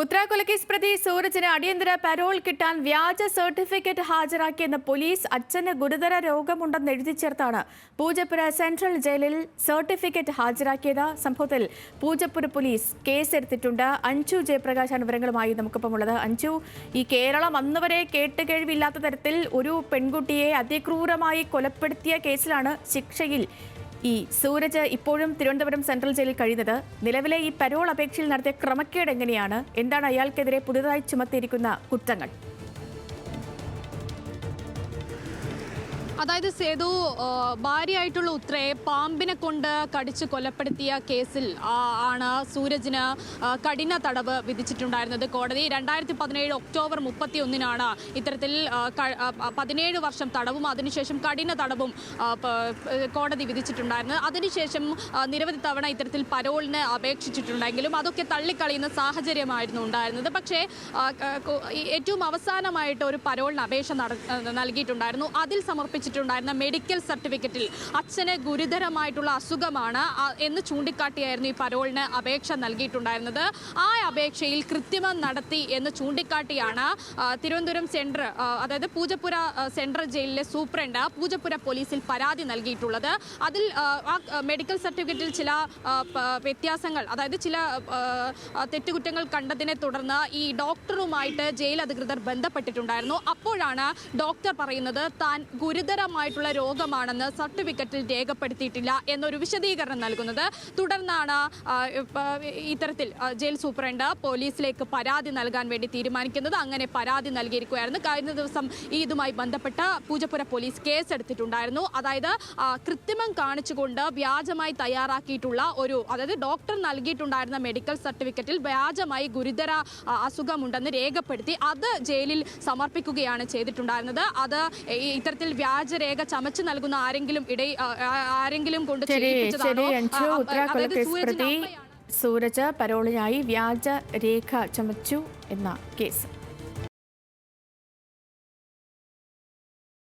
ഉത്തരാകൊലക്കേസ് പ്രതി സൂരജിന് അടിയന്തര പരോൾ കിട്ടാൻ വ്യാജ സർട്ടിഫിക്കറ്റ് ഹാജരാക്കിയെന്ന പോലീസ് അച്ഛന് ഗുരുതര രോഗമുണ്ടെന്ന് എഴുതി ചേർത്താണ്. പൂജപ്പുര സെൻട്രൽ ജയിലിൽ സർട്ടിഫിക്കറ്റ് ഹാജരാക്കിയത് സംഭവത്തിൽ പൂജപ്പുര പോലീസ് കേസെടുത്തിട്ടുണ്ട്. അഞ്ചു ജയപ്രകാശാണ് വിവരങ്ങളുമായി നമുക്കിപ്പമുള്ളത്. അഞ്ചു ഈ കേരളം അന്നുവരെ കേട്ടുകേഴ്വില്ലാത്ത തരത്തിൽ ഒരു പെൺകുട്ടിയെ അതിക്രൂരമായി കൊലപ്പെടുത്തിയ കേസിലാണ് ശിക്ഷയിൽ ഈ സൂരജ് ഇപ്പോഴും തിരുവനന്തപുരം സെൻട്രൽ ജയിലിൽ കഴിയുന്നത്. നിലവിലെ ഈ പരോൾ അപേക്ഷയിൽ നടത്തിയ ക്രമക്കേട് എങ്ങനെയാണ്? എന്താണ് അയാൾക്കെതിരെ പുതുതായി ചുമത്തിയിരിക്കുന്ന കുറ്റങ്ങൾ? അതായത് സേതു ഭാര്യയായിട്ടുള്ള ഉത്രയെ പാമ്പിനെ കൊണ്ട് കടിച്ച് കൊലപ്പെടുത്തിയ കേസിൽ ആണ് സൂരജിന് കഠിന തടവ് വിധിച്ചിട്ടുണ്ടായിരുന്നത്. കോടതി രണ്ടായിരത്തി പതിനേഴ് ഒക്ടോബർ മുപ്പത്തി ഒന്നിനാണ് ഇത്തരത്തിൽ പതിനേഴ് വർഷം തടവും അതിനുശേഷം കഠിന തടവും കോടതി വിധിച്ചിട്ടുണ്ടായിരുന്നത്. അതിനുശേഷം നിരവധി തവണ ഇത്തരത്തിൽ പരോളിന് അപേക്ഷിച്ചിട്ടുണ്ടെങ്കിലും അതൊക്കെ തള്ളിക്കളയുന്ന സാഹചര്യമായിരുന്നു ഉണ്ടായിരുന്നത്. പക്ഷേ ഏറ്റവും അവസാനമായിട്ട് ഒരു പരോളിന് അപേക്ഷ നൽകിയിട്ടുണ്ടായിരുന്നു. അതിൽ സമർപ്പിച്ചിട്ടുണ്ടായിരുന്ന മെഡിക്കൽ സർട്ടിഫിക്കറ്റിൽ അച്ഛന് ഗുരുതരമായിട്ടുള്ള അസുഖമാണ് എന്ന് ചൂണ്ടിക്കാട്ടിയായിരുന്നു ഈ പരോളിന് അപേക്ഷ നൽകിയിട്ടുണ്ടായിരുന്നത്. ആ അപേക്ഷയിൽ കൃത്രിമം നടത്തി എന്ന് ചൂണ്ടിക്കാട്ടിയാണ് തിരുവനന്തപുരം സെൻട്രൽ അതായത് പൂജപ്പുര സെൻട്രൽ ജയിലിലെ സൂപ്രണ്ട് പൂജപ്പുര പോലീസിൽ പരാതി നൽകിയിട്ടുള്ളത്. അതിൽ ആ, മെഡിക്കൽ സർട്ടിഫിക്കറ്റിൽ ചില വ്യത്യാസങ്ങൾ അതായത് ചില തെറ്റുകുറ്റങ്ങൾ കണ്ടതിനെ തുടർന്ന് ഈ ഡോക്ടറുമായിട്ട് ജയിൽ അധികൃതർ ബന്ധപ്പെട്ടിട്ടുണ്ടായിരുന്നു. അപ്പോഴാണ് ഡോക്ടർ പറയുന്നത് താൻ ഗുരുതരമായിട്ടുള്ള രോഗമാണെന്ന് സർട്ടിഫിക്കറ്റിൽ രേഖപ്പെടുത്തിയിട്ടില്ല എന്നൊരു വിശദീകരണം നൽകുന്നത്. തുടർന്നാണ് ഇത്തരത്തിൽ ജയിൽ സൂപ്രണ്ട് പോലീസിലേക്ക് പരാതി നൽകാൻ വേണ്ടി തീരുമാനിക്കുന്നത്. അങ്ങനെ പരാതി നൽകിയിരിക്കുകയായിരുന്നു. കഴിഞ്ഞ ദിവസം ഈ ഇതുമായി ബന്ധപ്പെട്ട പൂജപ്പുര പോലീസ് കേസെടുത്തിട്ടുണ്ടായിരുന്നു. അതായത് കൃത്രിമം കാണിച്ചുകൊണ്ട് വ്യാജമായി തയ്യാറാക്കിയിട്ടുള്ള ഒരു അതായത് ഡോക്ടർ നൽകിയിട്ടുണ്ടായിരുന്ന മെഡിക്കൽ സർട്ടിഫിക്കറ്റിൽ വ്യാജമായി ഗുരുതര അസുഖമുണ്ടെന്ന് രേഖപ്പെടുത്തി അത് ജയിലിൽ സമർപ്പിക്കുകയാണ് ചെയ്തിട്ടുണ്ടായിരുന്നത്. അത് ഇത്തരത്തിൽ ഇത്തരത്തിൽ വ്യാജരേഖ ചമച്ചു നൽകുന്ന ആരെങ്കിലും ഇടയിൽ ആരെങ്കിലും കൊണ്ട് സൂരജ് പരോളിനായി വ്യാജ രേഖ ചമച്ചു എന്ന കേസ്.